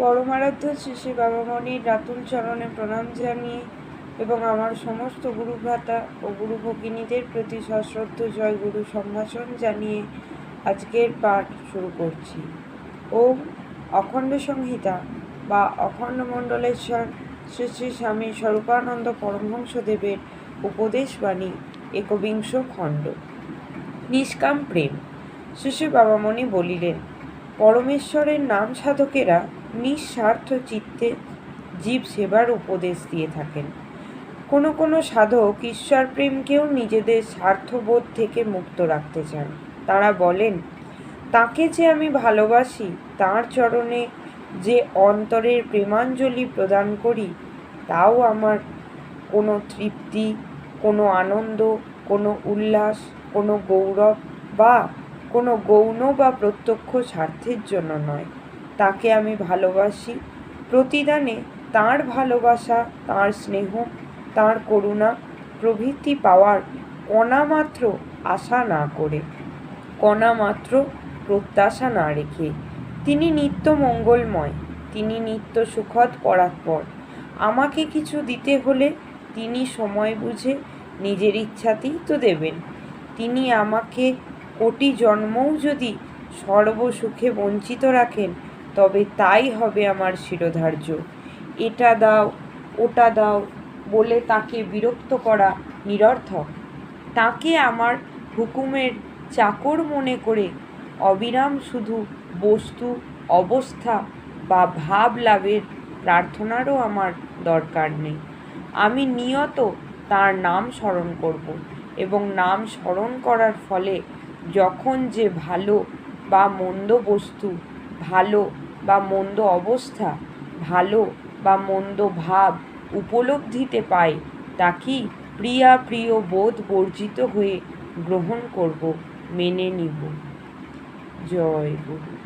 পরমারাধ্য শ্রী শ্রী বাবামণির রাতুল চরণে প্রণাম জানিয়ে এবং আমার সমস্ত গুরু ভ্রাতা ও গুরু ভগিনীদের প্রতি সশ্রদ্ধ জয় গুরু সম্ভাষণ জানিয়ে আজকের পাঠ শুরু করছি। ওম অখণ্ড সংহিতা বা অখণ্ড মণ্ডলেশ্বর শ্রী শ্রী স্বামী স্বরূপানন্দ পরমহংসদেবের উপদেশবাণী একবিংশ খণ্ড। নিষ্কাম প্রেম। শ্রী বাবামণি বলিলেন, পরমেশ্বরের নাম সাধকেরা নিঃস্বার্থ চিত্তে জীব সেবার উপদেশ দিয়ে থাকেন। কোনো কোনো সাধক ঈশ্বর প্রেমকেও নিজেদের স্বার্থবোধ থেকে মুক্ত রাখতে চান। তারা বলেন, তাকে যে আমি ভালোবাসি, তার চরণে যে অন্তরের প্রেমাঞ্জলি প্রদান করি, তাও আমার কোনো তৃপ্তি, কোনো আনন্দ, কোনো উল্লাস, কোনো গৌরব বা কোনো গৌণ বা প্রত্যক্ষ স্বার্থের জন্য নয়। তাকে আমি ভালোবাসি। প্রতিদানে তার ভালোবাসা, তার স্নেহ, তার করুণা প্রভৃতি পাওয়ার কণামাত্র আশা না করে কণামাত্র প্রত্যাশা না রেখে। তিনি নিত্য মঙ্গলময়, তিনি নিত্য সুখদ পরাৎপর আমাকে কিছু দিতে হলে তিনি সময় বুঝে নিজের ইচ্ছাতেই তো দেবেন। তিনি আমাকে কোটি জন্মও যদি সর্বসুখে বঞ্চিত রাখেন তবে তাই হবে আমার শিরোধার্য। এটা দাও, ওটা দাও বলে তাকে বিরক্ত করা নিরর্থক। তাকে আমার হুকুমের চাকর মনে করে অবিরাম শুধু বস্তু, অবস্থা বা ভাব লাভের প্রার্থনারও আমার দরকার নেই। আমি নিয়ত তার নাম স্মরণ করব এবং নাম স্মরণ করার ফলে যখন যে ভালো বা মন্দ বস্তু ভালো বা মন্দ অবস্থা, ভালো বা মন্দ ভাব উপলব্ধিতে পাই তা কি প্রিয়া প্রিয় বোধ বর্জিত হয়ে গ্রহণ করব, মেনে নিব। জয় গুরু।